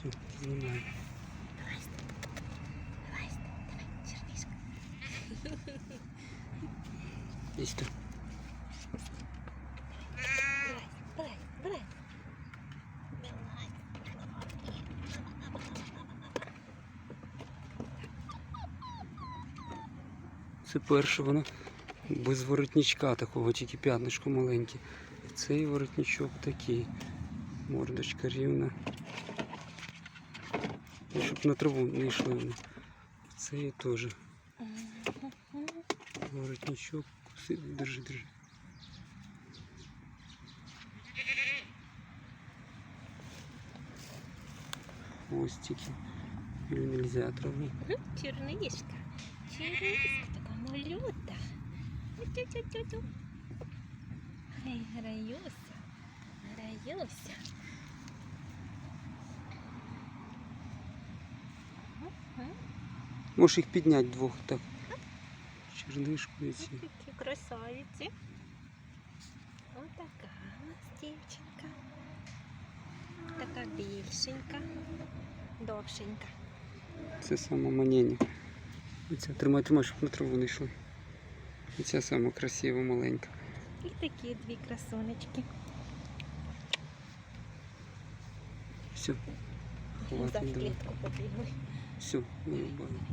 Все. Давай, давай, давай. Давай. Це перше воно без воротничка такого, тільки п'ятнишко маленьке. Цей воротничок такий. Мордочка рівна. Щоб на траву не йшли вони. Теж. Воротничок. Си- Держи, держи. Хвостики. Или нельзя траву. Чернишка. Чернишка така малюта. Тю-тю-тю-тю. Ай, граюся. Граюся. Можеш їх підняти двох так. Чернишку і ці. Такі красавиці. Отака у нас дівчинка. Така більшенька, довшенька. Це саме манені. Оця тримай, тримай, щоб на траву не йшли. І ця сама красива, маленька. І такі дві красунечки. Все. Хватить, давай. клітку побігли. Все, вирубали.